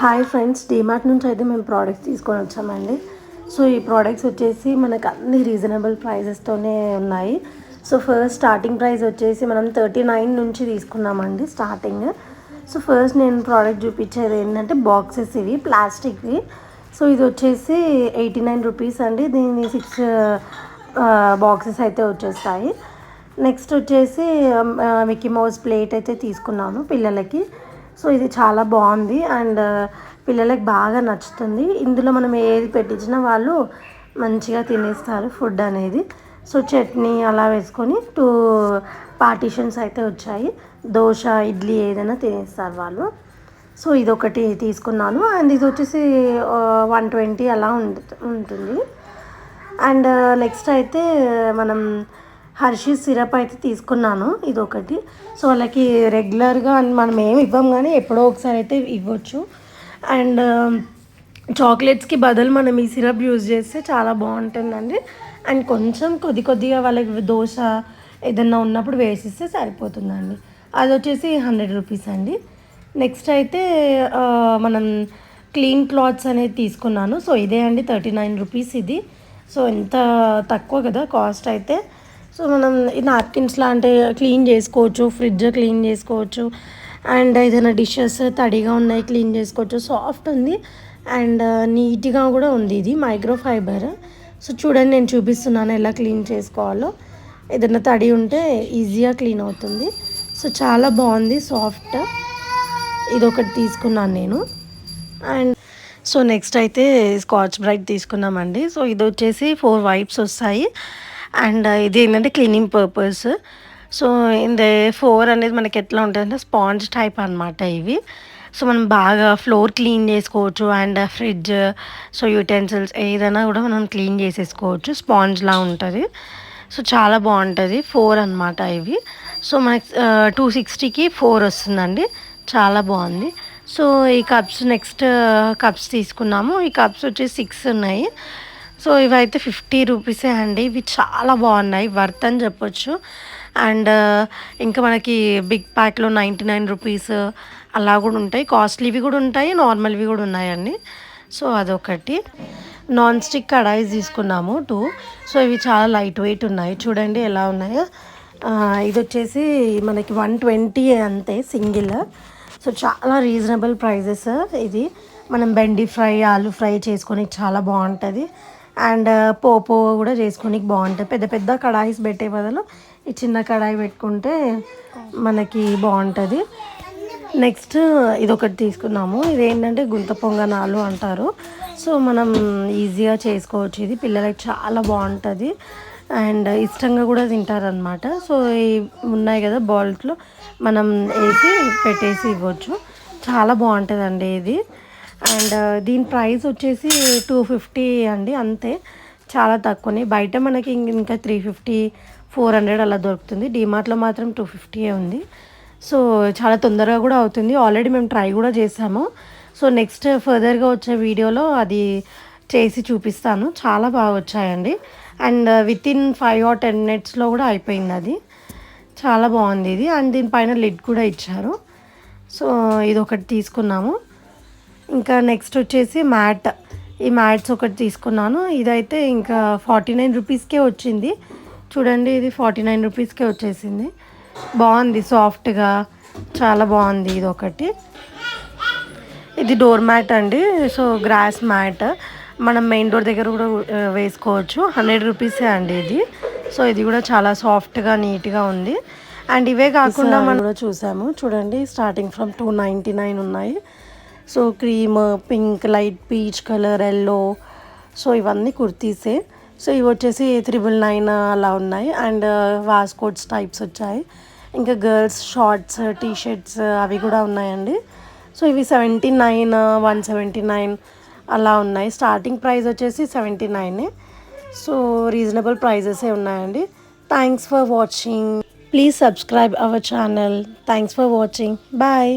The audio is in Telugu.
హాయ్ ఫ్రెండ్స్ డిమార్ట్ నుంచి అయితే మేము ప్రోడక్ట్స్ తీసుకొని వచ్చామండి. సో ఈ ప్రోడక్ట్స్ వచ్చేసి మనకు అన్ని రీజనబుల్ ప్రైజెస్తోనే ఉన్నాయి. సో ఫస్ట్ స్టార్టింగ్ ప్రైస్ వచ్చేసి మనం థర్టీ నైన్ నుంచి తీసుకున్నామండి స్టార్టింగ్ సో ఫస్ట్ నేను ప్రోడక్ట్ చూపించేది ఏంటంటే బాక్సెస్ ఇవి ప్లాస్టిక్వి సో ఇది వచ్చేసి ఎయిటీ నైన్ రూపీస్ అండి. దీని సిక్స్ బాక్సెస్ అయితే వచ్చేస్తాయి. నెక్స్ట్ వచ్చేసి మిక్కీ మౌస్ ప్లేట్ అయితే తీసుకున్నాను పిల్లలకి. సో ఇది చాలా బాగుంది. అండ్ పిల్లలకి బాగా నచ్చుతుంది. ఇందులో మనం ఏది పెట్టించినా వాళ్ళు మంచిగా తినేస్తారు ఫుడ్ అనేది. సో చట్నీ అలా వేసుకొని టూ పార్టీషన్స్ అయితే వచ్చాయి. దోశ ఇడ్లీ ఏదైనా తినేస్తారు వాళ్ళు. సో ఇది ఒకటి తీసుకున్నాను. అండ్ ఇది వచ్చేసి వన్ ట్వంటీ అలా ఉంటుంది. అండ్ నెక్స్ట్ అయితే మనం హర్షీ సిరప్ అయితే తీసుకున్నాను ఇది ఒకటి సో వాళ్ళకి రెగ్యులర్గా మనం ఏమి ఇవ్వం కానీ ఎప్పుడో ఒకసారి అయితే ఇవ్వచ్చు. అండ్ చాక్లెట్స్కి బదులు మనం ఈ సిరప్ యూజ్ చేస్తే చాలా బాగుంటుందండి. అండ్ కొంచెం కొద్ది కొద్దిగా వాళ్ళకి దోశ ఏదన్నా ఉన్నప్పుడు వేసిస్తే సరిపోతుందండి. అది వచ్చేసి హండ్రెడ్ రూపీస్ అండి. నెక్స్ట్ అయితే మనం క్లీన్ క్లాత్స్ అనేది తీసుకున్నాను. సో ఇదే అండి థర్టీ నైన్ రూపీస్ ఇది. సో ఎంత తక్కువ కదా కాస్ట్ అయితే. సో మనం ఈ నాప్కిన్స్ లాంటి క్లీన్ చేసుకోవచ్చు ఫ్రిడ్జ్ క్లీన్ చేసుకోవచ్చు అండ్ ఏదైనా డిషెస్ తడిగా ఉన్నాయి క్లీన్ చేసుకోవచ్చు. సాఫ్ట్ ఉంది అండ్ uh, నీట్గా కూడా ఉంది ఇది మైక్రో ఫైబర్ సో చూడండి నేను చూపిస్తున్నాను ఎలా క్లీన్ చేసుకోవాలో. ఏదైనా తడి ఉంటే ఈజీగా క్లీన్ అవుతుంది. సో చాలా బాగుంది సాఫ్ట్ ఇది ఒకటి తీసుకున్నాను నేను. అండ్ సో నెక్స్ట్ అయితే స్కాచ్ బ్రైట్ తీసుకున్నామండి. సో ఇది వచ్చేసి ఫోర్ వైప్స్ వస్తాయి. అండ్ ఇది ఏంటంటే క్లీనింగ్ పర్పస్. సో ఇంద ఫోర్ అనేది మనకి ఎట్లా ఉంటుందంటే స్పాంజ్ టైప్ అనమాట ఇవి. సో మనం బాగా ఫ్లోర్ క్లీన్ చేసుకోవచ్చు అండ్ ఫ్రిడ్జ్ సో యూటెన్సిల్స్ ఏదైనా కూడా మనం క్లీన్ చేసేసుకోవచ్చు. స్పాంజ్లా ఉంటుంది. సో చాలా బాగుంటుంది. ఫోర్ అనమాట ఇవి. సో మనకి టూ సిక్స్టీకి ఫోర్ వస్తుందండి. చాలా బాగుంది. సో ఈ కప్స్ నెక్స్ట్ కప్స్ తీసుకున్నాము. ఈ కప్స్ వచ్చి సిక్స్ ఉన్నాయి. సో ఇవైతే ఫిఫ్టీ రూపీసే అండి. ఇవి చాలా బాగున్నాయి. వర్త్ అని చెప్పొచ్చు. అండ్ uh, ఇంకా మనకి బిగ్ ప్యాక్లో నైంటీ నైన్ రూపీస్ అలా కూడా ఉంటాయి. కాస్ట్లీవి కూడా ఉంటాయి నార్మల్వి కూడా ఉన్నాయండి. సో అదొకటి. నాన్ స్టిక్ కడాయిస్ తీసుకున్నాము టూ. సో ఇవి చాలా లైట్ వెయిట్ ఉన్నాయి. చూడండి ఎలా ఉన్నాయో. ఇది వచ్చేసి మనకి వన్ ట్వంటీ అంతే సింగిల్. సో చాలా రీజనబుల్ ప్రైజెస్ ఇది. మనం బెండి ఫ్రై ఆలు ఫ్రై చేసుకొని చాలా బాగుంటుంది. అండ్ పోపు కూడా చేసుకోనికి బాగుంటుంది. పెద్ద పెద్ద కడాయిస్ పెట్టే బదులు ఈ చిన్న కడాయి పెట్టుకుంటే మనకి బాగుంటుంది. నెక్స్ట్ ఇది ఒకటి తీసుకున్నాము. ఇదేంటంటే గుంత పొంగనాలు అంటారు. సో మనం ఈజీగా చేసుకోవచ్చు. ఇది పిల్లలకి చాలా బాగుంటుంది. అండ్ ఇష్టంగా కూడా తింటారనమాట సో ఈ ఉన్నాయి కదా బాల్స్లో మనం వేసి పెట్టేసి ఇవ్వచ్చు. చాలా బాగుంటుందండి ఇది. అండ్ దీని ప్రైస్ వచ్చేసి టూ ఫిఫ్టీ అండి అంతే. చాలా తక్కువనే. బయట మనకి ఇంకా త్రీ ఫిఫ్టీ ఫోర్ హండ్రెడ్ అలా దొరుకుతుంది. డిమార్ట్లో మాత్రం టూ ఫిఫ్టీయే ఉంది. సో చాలా తొందరగా కూడా అవుతుంది. ఆల్రెడీ మేము ట్రై కూడా చేసాము. సో నెక్స్ట్ ఫర్దర్గా వచ్చే వీడియోలో అది చేసి చూపిస్తాను. చాలా బాగా వచ్చాయండి. And within five or ten మినిట్స్లో కూడా అయిపోయింది అది. చాలా బాగుంది ఇది. అండ్ దీనిపైన లిడ్ కూడా ఇచ్చారు. సో ఇది ఒకటి తీసుకున్నాము. ఇంకా నెక్స్ట్ వచ్చేసి మ్యాట్. ఈ మ్యాట్స్ ఒకటి తీసుకున్నాను. ఇదైతే ఇంకా ఫార్టీ నైన్ రూపీస్కే వచ్చింది. చూడండి ఇది ఫార్టీ నైన్ రూపీస్కే వచ్చేసింది. బాగుంది సాఫ్ట్గా చాలా బాగుంది ఇది ఒకటి ఇది డోర్ మ్యాట్ అండి. సో గ్రాస్ మ్యాట్ మనం మెయిన్ డోర్ దగ్గర కూడా వేసుకోవచ్చు. హండ్రెడ్ రూపీసే అండి ఇది. సో ఇది కూడా చాలా సాఫ్ట్గా నీట్గా ఉంది. అండ్ ఇవే కాకుండా మనం కూడా చూసాము. చూడండి starting from two ninety nine ఉన్నాయి. So cream pink light peach colour yellow so ఇవన్నీ కుర్తీసే. సో ఇవి వచ్చేసి త్రిబుల్ నైన్ అలా ఉన్నాయి. అండ్ uh, వాస్కోట్స్ టైప్స్ వచ్చాయి. ఇంకా గర్ల్స్ షార్ట్స్ టీ షర్ట్స్ అవి కూడా ఉన్నాయండి. సో ఇవి seventy nine one seventy nine అలా ఉన్నాయి. స్టార్టింగ్ ప్రైస్ వచ్చేసి సెవెంటీ నైనే సో రీజనబుల్ ప్రైజెసే ఉన్నాయండి. Thanks for watching please subscribe our channel thanks for watching bye